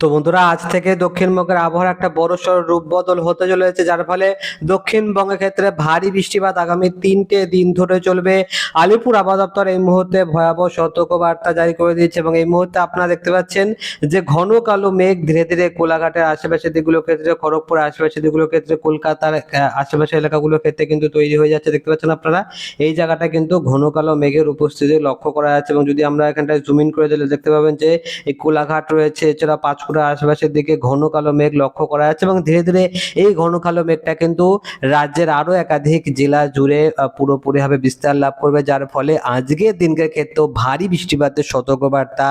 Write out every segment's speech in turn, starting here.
তো বন্ধুরা, আজ থেকে দক্ষিণবঙ্গের আবহাওয়ার একটা বড়সড় রূপ বদল হতে চলেছে, যার ফলে দক্ষিণবঙ্গের ক্ষেত্রে ভারী বৃষ্টিপাত আগামী তিনটে দিন ধরে চলবে। আলিপুর আবহাওয়া দপ্তর এই মুহূর্তে ভয়াবহ সতর্ক বার্তা জারি করে দিয়েছে এবং এই মুহূর্তে আপনারা দেখতে পাচ্ছেন যে ঘন কালো মেঘ ধীরে ধীরে কোলাঘাটের আশেপাশের দিকগুলোর ক্ষেত্রে, খড়গপুর আশেপাশের দিকগুলোর ক্ষেত্রে, কলকাতার আশেপাশের এলাকাগুলোর ক্ষেত্রে কিন্তু তৈরি হয়ে যাচ্ছে। দেখতে পাচ্ছেন আপনারা, এই জায়গাটা কিন্তু ঘন কালো মেঘের উপস্থিতি লক্ষ্য করা যাচ্ছে এবং যদি আমরা এখানটায় জুম ইন করে দিলে দেখতে পাবেন যে এই কোলাঘাট রয়েছে, এছাড়া পাঁচকুড়া আশেপাশের দিকে ঘন কালো মেঘ লক্ষ্য করা যাচ্ছে এবং ধীরে ধীরে এই ঘন কালো মেঘটা কিন্তু রাজ্যের আরও একাধিক জেলা জুড়ে পুরোপুরিভাবে বিস্তার লাভ করবে। যার ফলে আজকের দিনকের ক্ষেত্রেও ভারী বৃষ্টিপাতের সতর্কবার্তা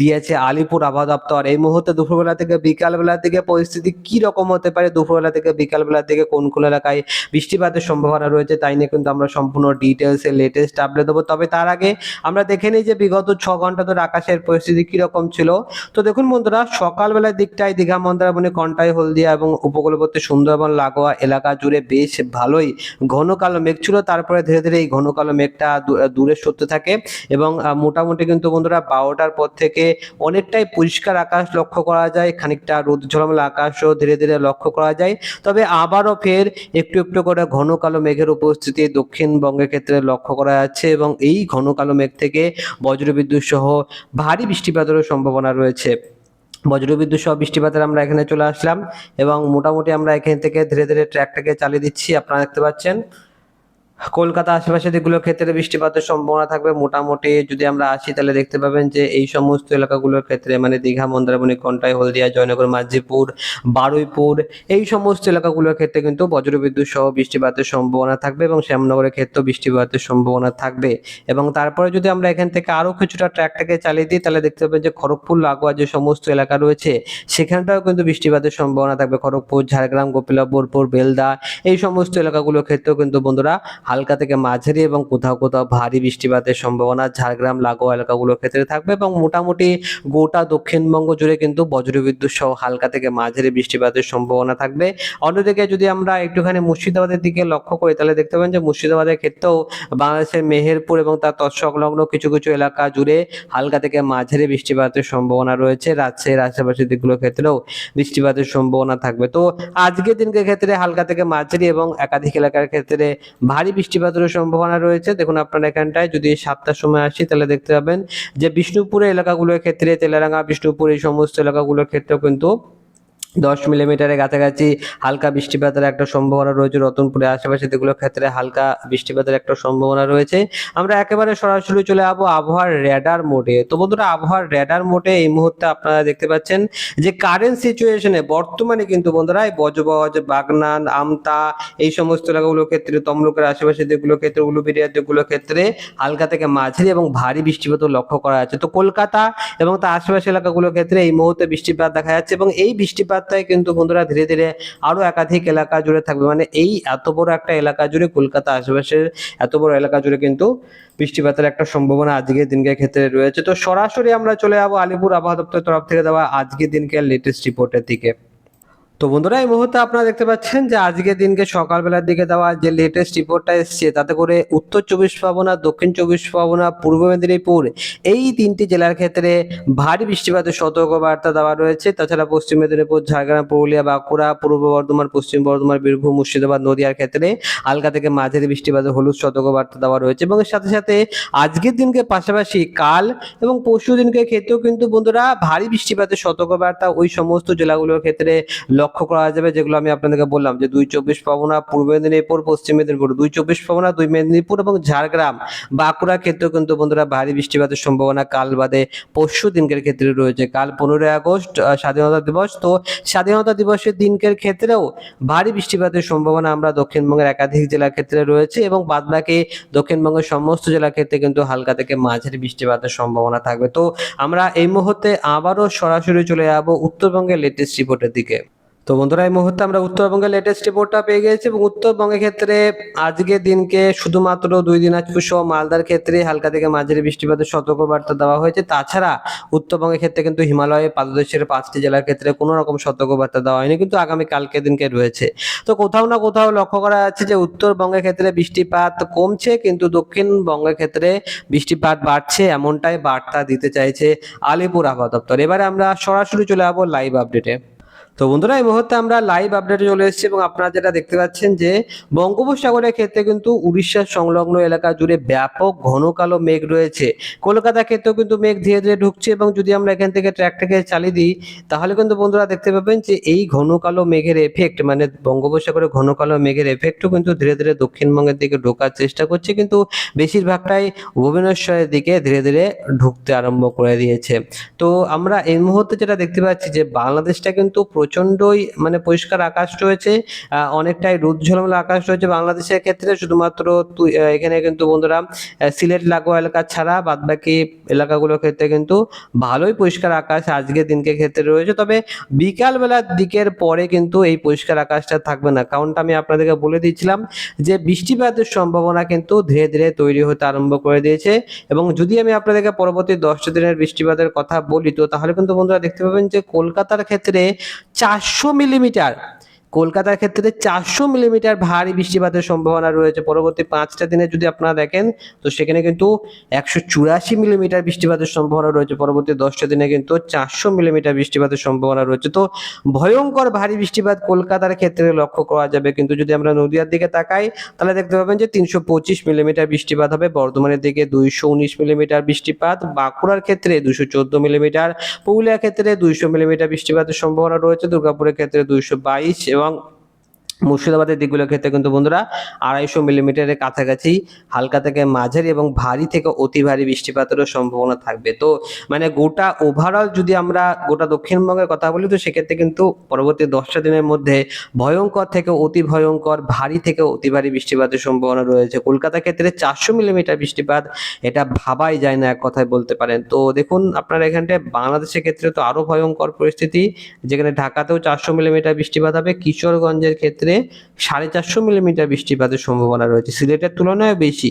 দিয়েছে আলিপুর আবহাওয়া দপ্তর। এই মুহূর্তে দুপুরবেলা থেকে বিকালবেলা থেকে পরিস্থিতি কি রকম হতে পারে? দুপুরবেলা থেকে বিকালবেলা থেকে কোন কোন এলাকায় বৃষ্টিপাতের সম্ভাবনা রয়েছে তাই নিয়ে কিন্তু আমরা সম্পূর্ণ ডিটেলসে লেটেস্ট আপডেট দেবো। তবে তার আগে আমরা দেখে নিই যে বিগত ছ ঘণ্টা ধরে আকাশের পরিস্থিতি কি রকম ছিল। তো দেখুন বন্ধুরা সকালবেলার দিকটায় দীঘা, মন্দারমণি, কন্টাই, হলদিয়া এবং উপকূলবর্তী সুন্দরবন, লাগোয়া এলাকা জুড়ে বেশ ভালোই ঘন কালো মেঘ ছিল। তারপরে ধীরে ধীরে এই ঘন কালো মেঘটা দূরে সরতে থাকে এবং মোটামুটি কিন্তু বন্ধুরা বারোটার পর থেকে অনেকটাই পরিষ্কার আকাশ লক্ষ্য করা যায়, খানিকটা রোদ, ঝলমলা আকাশও ধীরে ধীরে লক্ষ্য করা যায়। তবে আবারও ফের একটু একটু করে ঘন কালো মেঘের উপস্থিতি দক্ষিণবঙ্গের ক্ষেত্রে লক্ষ্য করা যাচ্ছে এবং এই ঘন কালো মেঘ থেকে বজ্রবিদ্যুৎ সহ ভারী বৃষ্টিপাতেরও সম্ভাবনা রয়েছে। বজ্রবিদ্যুৎ সহ বৃষ্টিপাতের আমরা এখানে চলে আসলাম এবং মোটামুটি আমরা এখান থেকে ধীরে ধীরে ট্র্যাকটাকে চালিয়ে দিচ্ছি। আপনারা দেখতে পাচ্ছেন। কলকাতা আশেপাশে যেগুলোর ক্ষেত্রে বৃষ্টিপাতের সম্ভাবনা থাকবে, মোটামুটি যদি আমরা আসি, তাহলে দেখতে পাবেন যে এই সমস্ত এলাকাগুলোর ক্ষেত্রে মানে দীঘা, মন্দারমণি, কন্টাই, হলদিয়া, জয়নগর, মাঝিপুর, বারুইপুর, এই সমস্ত এলাকাগুলোর ক্ষেত্রে কিন্তু বজ্রবিদ্যুৎ সহ বৃষ্টিপাতের সম্ভাবনা থাকবে এবং শ্যামনগরের ক্ষেত্রেও বৃষ্টিপাতের সম্ভাবনা থাকবে। এবং তারপরে যদি আমরা এখান থেকে আরও কিছুটা ট্র্যাকটাকে চালিয়ে দিই, তাহলে দেখতে পাবেন যে খড়গপুর, লাগোয়া যে সমস্ত এলাকা রয়েছে, সেখানটাও কিন্তু বৃষ্টিপাতের সম্ভাবনা থাকবে। খড়গপুর, ঝাড়গ্রাম গোপিলাপুরপুর বেলদা, এই সমস্ত এলাকাগুলোর ক্ষেত্রেও কিন্তু বন্ধুরা হালকা থেকে মাঝারি এবং কোথাও কোথাও ভারী বৃষ্টিপাতের সম্ভাবনা ঝাড়গ্রাম, লাগোয়া এলাকাগুলোর ক্ষেত্রে থাকবে এবং মোটামুটি গোটা দক্ষিণবঙ্গ জুড়ে কিন্তু বজ্রবিদ্যুৎ সহ হালকা থেকে মাঝারি বৃষ্টিপাতের সম্ভাবনা থাকবে। অন্যদিকে যদি আমরা একটুখানি মুর্শিদাবাদের দিকে লক্ষ্য করি, তাহলে দেখতে পাবেন যে মুর্শিদাবাদের ক্ষেত্রেও বাংলাদেশের মেহেরপুর এবং তার তৎসংলগ্ন কিছু কিছু এলাকা জুড়ে হালকা থেকে মাঝারি বৃষ্টিপাতের সম্ভাবনা রয়েছে। রাজশাহীর আশেপাশের দিকগুলোর ক্ষেত্রেও বৃষ্টিপাতের সম্ভাবনা থাকবে। তো আজকের দিনকে ক্ষেত্রে হালকা থেকে মাঝারি এবং একাধিক এলাকার ক্ষেত্রে ভারী বৃষ্টিপাতের সম্ভাবনা রয়েছে। দেখুন, আপনার এখানটায় যদি সাতটার সময় আসি, তাহলে দেখতে পাবেন যে বিষ্ণুপুরের এলাকাগুলোর ক্ষেত্রে, তেলেরাঙ্গা, বিষ্ণুপুর, এই সমস্ত এলাকাগুলোর ক্ষেত্রেও কিন্তু দশ মিলিমিটারের কাছাকাছি হালকা বৃষ্টিপাতের একটা সম্ভাবনা রয়েছে রতনপুরের আশেপাশে, যেগুলোর ক্ষেত্রে হালকা বৃষ্টিপাতের একটা সম্ভাবনা রয়েছে। আমরা একেবারে সরাসরি চলে যাব আবহাওয়ার র্যাডার মোডে তো বন্ধুরা, আবহাওয়ার র্যাডার মোডে এই মুহূর্তে আপনারা দেখতে পাচ্ছেন যে কারেন্ট সিচুয়েশনে বর্তমানে কিন্তু বন্ধুরা, এই বজবজ বাগনান, আমতা, এই সমস্ত এলাকাগুলোর ক্ষেত্রে, তমলুকের আশেপাশে যেগুলো ক্ষেত্রে উলুবেরিয়ার যেগুলো ক্ষেত্রে হালকা থেকে মাঝারি এবং ভারী বৃষ্টিপাত লক্ষ্য করা যাচ্ছে। তো কলকাতা এবং তার আশেপাশে এলাকাগুলোর ক্ষেত্রে এই মুহূর্তে বৃষ্টিপাত দেখা যাচ্ছে এবং এই বৃষ্টিপাতটাই কিন্তু বন্ধুরা ধীরে ধীরে আরও একাধিক এলাকা জুড়ে থাকবে। মানে এই এত বড় একটা এলাকা জুড়ে কলকাতা আশেপাশের এত বড় এলাকা জুড়ে কিন্তু বৃষ্টিপাতের একটা সম্ভাবনা আজকের দিনকে ক্ষেত্রে রয়েছে। তো সরাসরি আমরা চলে যাব আলিপুর আবহাওয়া দপ্তরের তরফ থেকে দেওয়া আজকের দিনকে লেটেস্ট রিপোর্টের দিকে। তো বন্ধুরা, এই মুহূর্তে আপনারা দেখতে পাচ্ছেন যে আজকের দিনকে সকালবেলার দিকে দেওয়া যে লেটেস্ট রিপোর্টটা এসছে, তাতে করে উত্তর চব্বিশ পরগনা, দক্ষিণ চব্বিশ পরগনা, পূর্ব মেদিনীপুর, এই তিনটি জেলার ক্ষেত্রে ভারী বৃষ্টিপাতের সতর্কবার্তা দেওয়া রয়েছে। তাছাড়া পশ্চিম মেদিনীপুর, ঝাড়গ্রাম, পুরুলিয়া, বাঁকুড়া, পূর্ব বর্ধমান, পশ্চিম বর্ধমান, বীরভূম, মুর্শিদাবাদ, নদিয়ার ক্ষেত্রে হালকা থেকে মাঝারি বৃষ্টিপাতের হলুদ সতর্কবার্তা দেওয়া রয়েছে এবং সাথে সাথে আজকের দিনকে পাশাপাশি কাল এবং পরশু দিনকে ক্ষেত্রেও কিন্তু বন্ধুরা ভারী বৃষ্টিপাতের সতর্কবার্তা ওই সমস্ত জেলাগুলোর ক্ষেত্রে লক্ষ্য করা যাবে, যেগুলো আমি আপনাদেরকে বললাম যে দুই চব্বিশ পরগনা, পূর্ব মেদিনীপুর, পশ্চিম মেদিনীপুর। দুই চব্বিশ পরগনা, দুই মেদিনীপুর এবং ঝাড়গ্রাম। বাঁকুড়া ক্ষেত্রেও কিন্তু বন্ধুরা ভারী বৃষ্টিপাতের সম্ভাবনা। কাল বাদে পরশু দিনকের ক্ষেত্রে রয়েছে। কাল পনেরোই আগস্ট স্বাধীনতা দিবস। তো স্বাধীনতা দিবসের দিনকের ক্ষেত্রেও ভারী বৃষ্টিপাতের সম্ভাবনা আমরা দক্ষিণবঙ্গের একাধিক জেলার ক্ষেত্রে রয়েছে এবং বাদবাকি দক্ষিণবঙ্গের সমস্ত জেলার ক্ষেত্রে কিন্তু হালকা থেকে মাঝারি বৃষ্টিপাতের সম্ভাবনা থাকবে। তো আমরা এই মুহূর্তে আবারও সরাসরি চলে যাব উত্তরবঙ্গের লেটেস্ট রিপোর্টের দিকে। তো বন্ধুরা, এই মুহূর্তে আমরা উত্তরবঙ্গের লেটেস্ট রিপোর্টটা পেয়ে গেছি এবং উত্তরবঙ্গের ক্ষেত্রে আজকের দিনকে শুধুমাত্র দুই দিনাজপুর সহ মালদার ক্ষেত্রে হালকা থেকে মাঝারি বৃষ্টিপাতের সতর্কবার্তা দেওয়া হয়েছে। তাছাড়া উত্তরবঙ্গের ক্ষেত্রে কিন্তু হিমালয়ে পাদদেশের পাঁচটি জেলার ক্ষেত্রে কোনো রকম সতর্কবার্তা দেওয়া হয়নি, কিন্তু আগামী কালকে দিনকে রয়েছে। তো কোথাও না কোথাও লক্ষ্য করা যাচ্ছে যে উত্তরবঙ্গের ক্ষেত্রে বৃষ্টিপাত কমছে, কিন্তু দক্ষিণবঙ্গের ক্ষেত্রে বৃষ্টিপাত বাড়ছে, এমনটাই বার্তা দিতে চাইছে আলিপুর আবহাওয়া দপ্তর। এবারে আমরা সরাসরি চলে যাব লাইভ আপডেটে তো বন্ধুরা, এই মুহূর্তে আমরা লাইভ আপডেটে চলে এসেছি এবং আপনারা যেটা দেখতে পাচ্ছেন যে বঙ্গোপসাগরের ক্ষেত্রে কিন্তু উড়িষ্যার সংলগ্ন এলাকা জুড়ে ব্যাপক ঘন কালো মেঘ রয়েছে। কলকাতার ক্ষেত্রেও কিন্তু মেঘ ধীরে ধীরে ঢুকছে এবং যদি আমরা এখান থেকে ট্র্যাকটাকে চালিয়ে দিই, তাহলে কিন্তু বন্ধুরা দেখতে পাবেন যে এই ঘন কালো মেঘের এফেক্ট মানে বঙ্গোপসাগরে ঘন কালো মেঘের এফেক্টও কিন্তু ধীরে ধীরে দক্ষিণবঙ্গের দিকে ঢোকার চেষ্টা করছে, কিন্তু বেশিরভাগটাই ভুবনেশ্বরের দিকে ধীরে ধীরে ঢুকতে আরম্ভ করে দিয়েছে। তো আমরা এই মুহূর্তে যেটা দেখতে পাচ্ছি যে বাংলাদেশটা কিন্তু প্রচন্ডই মানে পরিষ্কার আকাশ রয়েছে অনেকটাই রোদ ঝলমলে আকাশ রয়েছে বাংলাদেশের ক্ষেত্রে। শুধুমাত্র এখানে কিন্তু বন্ধুরা সিলেট লাগোয়া এলাকা ছাড়া বাদবাকি এলাকাগুলোর ক্ষেত্রে কিন্তু ভালোই পরিষ্কার আকাশ আজকের দিনকে ক্ষেত্রে রয়েছে। তবে বিকাল বেলার দিকের পরে কিন্তু এই পরিষ্কার আকাশটা থাকবে না। কারণটা আমি আপনাদেরকে বলে দিয়েছিলাম যে বৃষ্টিপাতের সম্ভাবনা কিন্তু ধীরে ধীরে তৈরি হতে আরম্ভ করে দিয়েছে। এবং যদি আমি আপনাদেরকে পরবর্তী দশটা দিনের বৃষ্টিপাতের কথা বলি, তো তাহলে কিন্তু বন্ধুরা দেখতে পাবেন যে কলকাতার ক্ষেত্রে চারশো মিলিমিটার। কলকাতার ক্ষেত্রে চারশো মিলিমিটার ভারী বৃষ্টিপাতের সম্ভাবনা রয়েছে। পরবর্তী পাঁচটা দিনে যদি আপনারা দেখেন, তো সেখানে কিন্তু একশো চুরাশি মিলিমিটার বৃষ্টিপাতের সম্ভাবনা রয়েছে। পরবর্তী দশটা দিনে কিন্তু চারশো মিলিমিটার বৃষ্টিপাতের সম্ভাবনা রয়েছে। তো ভয়ঙ্কর ভারী বৃষ্টিপাত কলকাতার ক্ষেত্রে লক্ষ্য করা যাবে। কিন্তু যদি আমরা নদিয়ার দিকে তাকাই, তাহলে দেখতে পাবেন যে তিনশো পঁচিশ মিলিমিটার বৃষ্টিপাত হবে। বর্ধমানের দিকে দুইশো উনিশ মিলিমিটার বৃষ্টিপাত, বাঁকুড়ার ক্ষেত্রে দুশো চোদ্দ মিলিমিটার, পুরুলিয়ার ক্ষেত্রে দুইশো মিলিমিটার বৃষ্টিপাতের সম্ভাবনা রয়েছে। দুর্গাপুরের ক্ষেত্রে দুইশো বাইশ এবং মুর্শিদাবাদের দিকগুলোর ক্ষেত্রে কিন্তু বন্ধুরা আড়াইশো মিলিমিটারের কাছাকাছি, হালকা থেকে মাঝারি এবং ভারী থেকে অতি ভারী বৃষ্টিপাতেরও সম্ভাবনা থাকবে। তো মানে গোটা ওভারঅল যদি আমরা গোটা দক্ষিণবঙ্গের কথা বলি, তো সেক্ষেত্রে কিন্তু পরবর্তী দশটা দিনের মধ্যে ভয়ঙ্কর থেকে অতি ভয়ঙ্কর, ভারী থেকে অতি ভারী বৃষ্টিপাতের সম্ভাবনা রয়েছে। কলকাতার ক্ষেত্রে চারশো মিলিমিটার বৃষ্টিপাত, এটা ভাবাই যায় না, এক কথায় বলতে পারেন। তো দেখুন, আপনারা এখানটায় বাংলাদেশের ক্ষেত্রে তো আরও ভয়ঙ্কর পরিস্থিতি, যেখানে ঢাকাতেও চারশো মিলিমিটার বৃষ্টিপাত হবে, কিশোরগঞ্জের ক্ষেত্রে সাড়ে চারশো মিলিমিটার বৃষ্টিপাতের সম্ভাবনা রয়েছে। সিলেটের তুলনায় বেশি।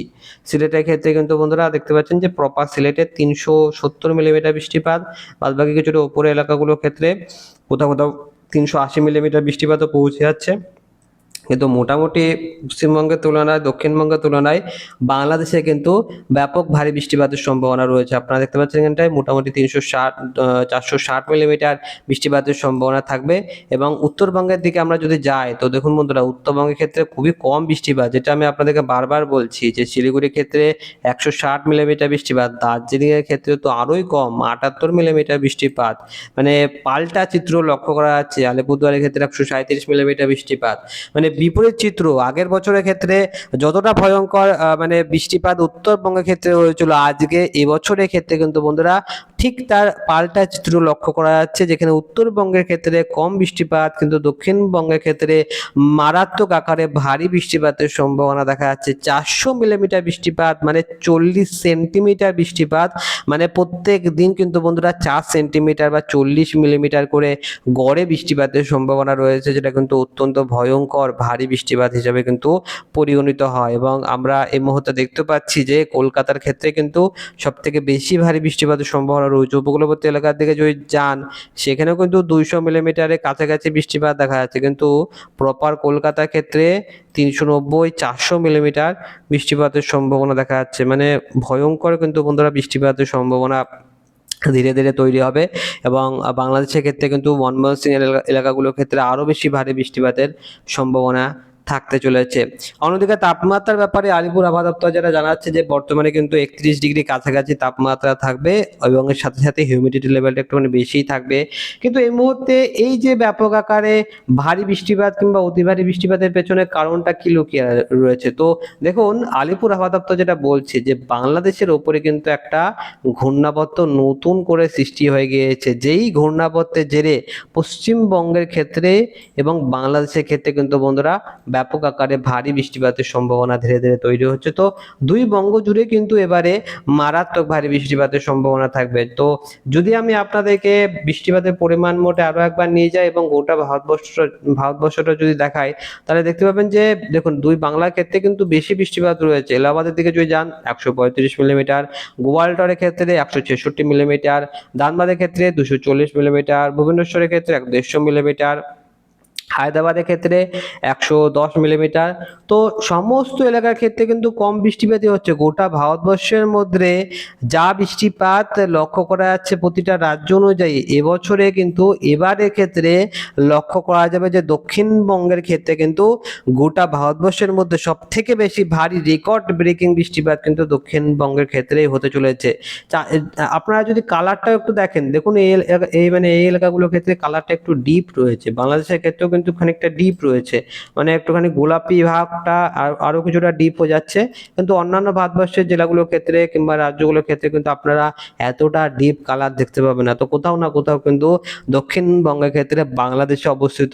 সিলেটের ক্ষেত্রে কিন্তু বন্ধুরা দেখতে পাচ্ছেন যে প্রপার সিলেটের তিনশো সত্তর মিলিমিটার বৃষ্টিপাত, বাদবাকি কিছুটা উপরে এলাকাগুলোর ক্ষেত্রে কোথাও কোথাও তিনশো আশি মিলিমিটার বৃষ্টিপাতও পৌঁছে যাচ্ছে। কিন্তু মোটামুটি পশ্চিমবঙ্গের তুলনায়, দক্ষিণবঙ্গের তুলনায় বাংলাদেশে কিন্তু ব্যাপক ভারী বৃষ্টিপাতের সম্ভাবনা রয়েছে। আপনারা দেখতে পাচ্ছেন এখানটায় মোটামুটি তিনশো ষাট চারশো ষাট মিলিমিটার বৃষ্টিপাতের সম্ভাবনা থাকবে এবং উত্তরবঙ্গের দিকে আমরা যদি যাই, তো দেখুন বন্ধুরা, উত্তরবঙ্গের ক্ষেত্রে খুবই কম বৃষ্টিপাত, যেটা আমি আপনাদেরকে বারবার বলছি যে শিলিগুড়ির ক্ষেত্রে একশো ষাট মিলিমিটার বৃষ্টিপাত, দার্জিলিংয়ের ক্ষেত্রে তো আরোই কম, আটাত্তর মিলিমিটার বৃষ্টিপাত। মানে পাল্টা চিত্র লক্ষ্য করা যাচ্ছে, আলিপুরদুয়ারের ক্ষেত্রে একশো সাঁত্রিশ মিলিমিটার বৃষ্টিপাত। মানে বিপরীত চিত্র। আগের বছরের ক্ষেত্রে যতটা ভয়ঙ্কর মানে বৃষ্টিপাত উত্তরবঙ্গের ক্ষেত্রে হয়েছিল, আজকে এবছরের ক্ষেত্রে কিন্তু বন্ধুরা ঠিক তার পাল্টা চিত্র লক্ষ্য করা যাচ্ছে, যেখানে উত্তরবঙ্গের ক্ষেত্রে কম বৃষ্টিপাত, কিন্তু দক্ষিণবঙ্গের ক্ষেত্রে মারাত্মক আকারে ভারী বৃষ্টিপাতের সম্ভাবনা দেখা যাচ্ছে। চারশো মিলিমিটার বৃষ্টিপাত মানে চল্লিশ সেন্টিমিটার বৃষ্টিপাত মানে প্রত্যেক দিন কিন্তু বন্ধুরা চার সেন্টিমিটার বা চল্লিশ মিলিমিটার করে গড়ে বৃষ্টিপাতের সম্ভাবনা রয়েছে, যেটা কিন্তু অত্যন্ত ভয়ঙ্কর ভারী বৃষ্টিপাত হিসেবে কিন্তু পরিগণিত হয় এবং আমরা এই মুহূর্তে দেখতে পাচ্ছি যে কলকাতার ক্ষেত্রে কিন্তু সব থেকে বেশি ভারী বৃষ্টিপাতের সম্ভাবনা রয়েছে। উপকূলবর্তী এলাকার দিকে যদি যান, সেখানেও কিন্তু দুইশো মিলিমিটারের কাছাকাছি বৃষ্টিপাত দেখা যাচ্ছে। কিন্তু প্রপার কলকাতার ক্ষেত্রে তিনশো নব্বই, চারশো মিলিমিটার বৃষ্টিপাতের সম্ভাবনা দেখা যাচ্ছে। মানে ভয়ঙ্কর কিন্তু বন্ধুরা বৃষ্টিপাতের সম্ভাবনা ধীরে ধীরে তৈরি হবে এবং বাংলাদেশের ক্ষেত্রে কিন্তু মনমোহন সিং এলাকা- এলাকাগুলোর ক্ষেত্রে আরও বেশি ভারী বৃষ্টিপাতের সম্ভাবনা থাকতে চলেছে। অন্যদিকে তাপমাত্রার ব্যাপারে আলিপুর আবহাওয়া দপ্তর যেটা জানাচ্ছে যে, বর্তমানে কিন্তু একত্রিশ ডিগ্রি কাছাকাছি তাপমাত্রা থাকবে এবং এর সাথে সাথে হিউমিডিটি লেভেলটা একটুখানি বেশিই থাকবে। কিন্তু এই মুহূর্তে এই যে ব্যাপক আকারে ভারী বৃষ্টিপাত কিংবা অতি ভারী বৃষ্টিপাতের পেছনে কারণটা কি লুকিয়ে রয়েছে? তো দেখুন, আলিপুর আবহাওয়া দপ্তর যেটা বলছে যে, বাংলাদেশের ওপরে কিন্তু একটা ঘূর্ণাবর্ত নতুন করে সৃষ্টি হয়ে গিয়েছে। যেই ঘূর্ণাবর্তের জেরে পশ্চিমবঙ্গের ক্ষেত্রে এবং বাংলাদেশের ক্ষেত্রে কিন্তু বন্ধুরা ব্যাপক আকারে ভারী বৃষ্টিপাতের সম্ভাবনা ধীরে ধীরে তৈরি হচ্ছে। তো দুই বঙ্গ জুড়ে কিন্তু এবারে মারাত্মক ভারী বৃষ্টিপাতের সম্ভাবনা থাকবে। তো যদি আমি আপনাদেরকে বৃষ্টিপাতের পরিমাণ মোটে আরও একবার নিয়ে যাই এবং গোটা ভারতবর্ষ, ভারতবর্ষটা যদি দেখাই, তাহলে দেখতে পাবেন যে, দেখুন, দুই বাংলার ক্ষেত্রে কিন্তু বেশি বৃষ্টিপাত রয়েছে। এলাহাবাদের দিকে যদি যান, একশো পঁয়ত্রিশ মিলিমিটার, গোয়ালটরের ক্ষেত্রে একশো ছেষট্টি মিলিমিটার ধানবাদের ক্ষেত্রে দুশো চল্লিশ মিলিমিটার, ভুবনেশ্বরের ক্ষেত্রে এক দেড়শো মিলিমিটার হায়দ্রাবাদের ক্ষেত্রে একশো দশ মিলিমিটার। তো সমস্ত এলাকার ক্ষেত্রে কিন্তু কম বৃষ্টিপাতই হচ্ছে। গোটা ভারতবর্ষের মধ্যে যা বৃষ্টিপাত লক্ষ্য করা যাচ্ছে প্রতিটা রাজ্য অনুযায়ী, এবছরে কিন্তু এবারের ক্ষেত্রে লক্ষ্য করা যাবে যে দক্ষিণবঙ্গের ক্ষেত্রে কিন্তু গোটা ভারতবর্ষের মধ্যে সব থেকে বেশি ভারী রেকর্ড ব্রেকিং বৃষ্টিপাত কিন্তু দক্ষিণবঙ্গের ক্ষেত্রেই হতে চলেছে। আপনারা যদি কালারটা একটু দেখেন, দেখুন এই মানে এই এলাকাগুলোর ক্ষেত্রে কালারটা একটু ডিপ রয়েছে। বাংলাদেশের ক্ষেত্রেও কিন্তু খানিকটা ডিপ রয়েছে। মানে একটুখানি গোলাপি আর, আরও কিছুটা ডিপ হয়ে যাচ্ছে। কিন্তু অন্যান্য ভারতবর্ষের জেলাগুলোর ক্ষেত্রে কিংবা রাজ্যগুলোর ক্ষেত্রে কিন্তু আপনারা এতটা ডিপ কালার দেখতে পাবেন না। তো কোথাও না কোথাও কিন্তু দক্ষিণবঙ্গের ক্ষেত্রে বাংলাদেশে অবস্থিত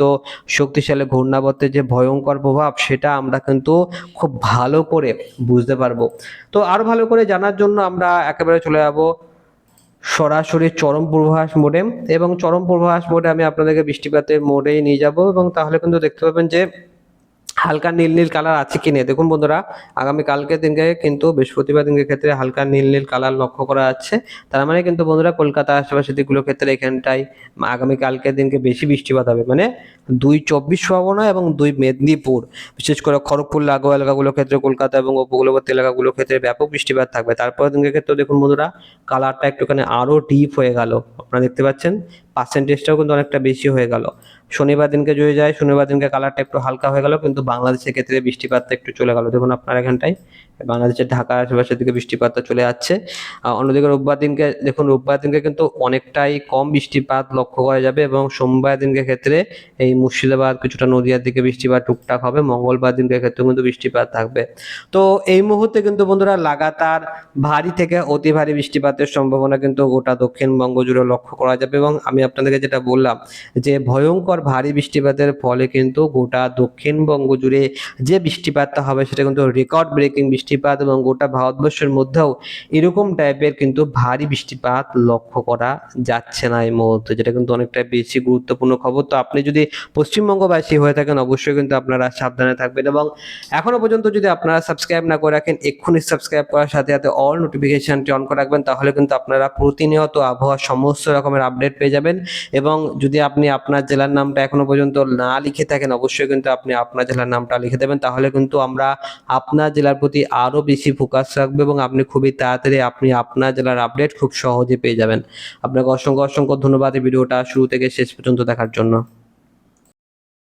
শক্তিশালী ঘূর্ণাবর্তের যে ভয়ঙ্কর প্রভাব, সেটা আমরা কিন্তু খুব ভালো করে বুঝতে পারব। তো আরও ভালো করে জানার জন্য আমরা একেবারে চলে যাব সরাসরি চরম পূর্বাভাস মোডে। এবং চরম পূর্বাভাস মোডে আমি আপনাদেরকে বৃষ্টিপাতের মোডেই নিয়ে যাব এবং তাহলে কিন্তু দেখতে পাবেন যে হালকা নীল নীল কালার আছে কি নেই। দেখুন বন্ধুরা, আগামী কালকের দিনকে কিন্তু বৃহস্পতিবার দিনের ক্ষেত্রে হালকা নীল নীল কালার লক্ষ্য করা যাচ্ছে। তার মানে কিন্তু বন্ধুরা, কলকাতা আশেপাশে দিকগুলোর ক্ষেত্রে এখানটাই আগামী কালকের দিনকে বেশি বৃষ্টিপাত হবে। মানে দুই চব্বিশ পরগনা এবং দুই মেদিনীপুর, বিশেষ করে খড়গপুর, লাগোয়া এলাকাগুলোর ক্ষেত্রে কলকাতা এবং উপকূলবর্তী এলাকাগুলোর ক্ষেত্রে ব্যাপক বৃষ্টিপাত থাকবে। তারপরের দিনের ক্ষেত্রে দেখুন বন্ধুরা, কালারটা একটুখানি আরও ডিপ হয়ে গেল। আপনারা দেখতে পাচ্ছেন পার্সেন্টেজটাও কিন্তু অনেকটা বেশি হয়ে গেল। শনিবার দিনকে যদি যায়, শনিবার দিনকে কালারটা একটু হালকা হয়ে গেল, কিন্তু বাংলাদেশের ক্ষেত্রে বৃষ্টিপাতটা একটু চলে গেল। দেখুন আপনার এখানটায়, বাংলাদেশের ঢাকা আশেপাশের দিকে বৃষ্টিপাতটা চলে যাচ্ছে। অন্যদিকে রোববার দিনকে, দেখুন রোববার দিনকে কিন্তু অনেকটাই কম বৃষ্টিপাত লক্ষ্য করা যাবে এবং সোমবার দিনকে ক্ষেত্রে এই মুর্শিদাবাদ, কিছুটা নদিয়ার দিকে বৃষ্টিপাত টুকটাক হবে, মঙ্গলবার দিনকে ক্ষেত্রে কিন্তু বৃষ্টিপাত থাকবে। তো এই মুহূর্তে কিন্তু বন্ধুরা লাগাতার ভারী থেকে অতি ভারী বৃষ্টিপাতের সম্ভাবনা কিন্তু গোটা দক্ষিণবঙ্গ জুড়ে লক্ষ্য করা যাবে এবং আমি আপনাদেরকে যেটা বললাম যে ভয়ঙ্কর ভারী বৃষ্টিপাতের ফলে কিন্তু গোটা দক্ষিণবঙ্গ জুড়ে যে বৃষ্টিপাতটা হবে সেটা কিন্তু রেকর্ড ব্রেকিং বৃষ্টিপাত এবং গোটা ভারতবর্ষের মধ্যেও এরকম টাইপের কিন্তু ভারী বৃষ্টিপাত লক্ষ্য করা যাচ্ছে না এই মুহূর্তে, যেটা কিন্তু অনেকটা বেশি গুরুত্বপূর্ণ খবর। তো আপনি যদি পশ্চিমবঙ্গবাসী হয়ে থাকেন, অবশ্যই কিন্তু আপনারা সাবধানে থাকবেন এবং এখনও পর্যন্ত যদি আপনারা সাবস্ক্রাইব না করে রাখেন, এক্ষুনি সাবস্ক্রাইব করার সাথে সাথে অল নোটিফিকেশনটি অন করে রাখবেন, তাহলে কিন্তু আপনারা প্রতিনিয়ত আবহাওয়ার সমস্ত রকমের আপডেট পেয়ে যাবেন এবং যদি আপনি আপনার জেলার নামটা এখনও পর্যন্ত না লিখে থাকেন, অবশ্যই কিন্তু আপনি আপনার জেলার নামটা লিখে দেবেন। তাহলে কিন্তু আমরা আপনার জেলার প্রতি আরও বেশি ফোকাস রাখব এবং আপনি খুবই তাড়াতাড়ি আপনি আপনার জেলার আপডেট খুব সহজে পেয়ে যাবেন। আপনাকে অসংখ্য অসংখ্য ধন্যবাদ এই ভিডিওটা শুরু থেকে শেষ পর্যন্ত দেখার জন্য।